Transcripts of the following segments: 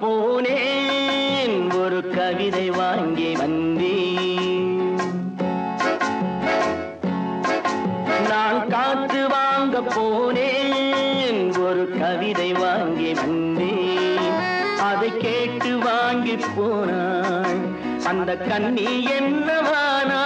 போனேன். ஒரு கவிதை வாங்கி வந்தேன். நான் காற்று வாங்க போனேன். ஒரு கவிதை வாங்கி வந்தேன். அதை கேட்டு வாங்கி போனாள் அந்த கண்ணி என்னவானா?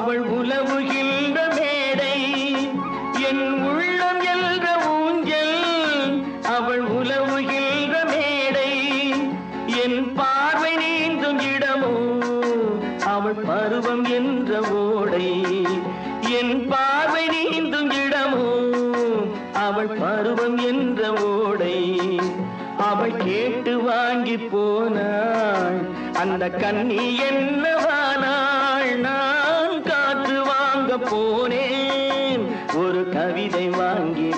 அவள் உலவுகின்ற மேடை. என் உள்ளம் என்ற ஊஞ்சல் அவள் உலவுகின்ற மேடை. என் பார்வை நீந்தும் இடமோ அவள் பருவம் என்ற ஓடை. என் பார்வை நீந்தும் இடமோ அவள் பருவம் என்ற ஓடை. அவள் கேட்டு வாங்கி போனாள். அந்த கண்ணி என்னவானா போனேன். ஒரு கவிதை வாங்கி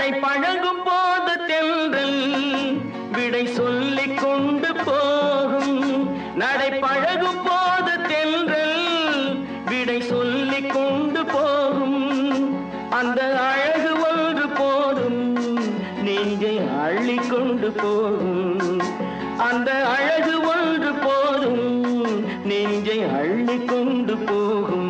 நடை பழகும் போது தென்றல் விடை சொல்லிக் கொண்டு போகும். நடை பழகும் போது தென்றல் விடை சொல்லிக் கொண்டு போகும். அந்த அழகு ஒன்று போதும் நெஞ்சை அள்ளிக்கொண்டு போகும். அந்த அழகு ஒன்று போதும் நெஞ்சை அள்ளிக்கொண்டு போகும்.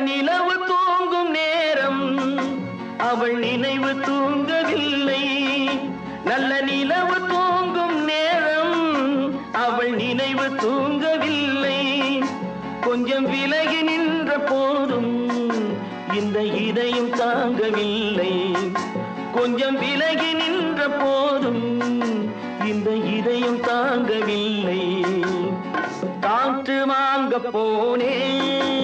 நிலவு தூங்கும் நேரம். அவள் நினைவு தூங்கவில்லை. நல்ல நிலவு தூங்கும் நேரம். அவள் நினைவு தூங்கவில்லை. கொஞ்சம் விலகி நின்ற போதும் இந்த இதயம் தாங்கவில்லை. கொஞ்சம் விலகி நின்ற போதும் இந்த இதயம் தாங்கவில்லை. காற்று வாங்க போனேன்.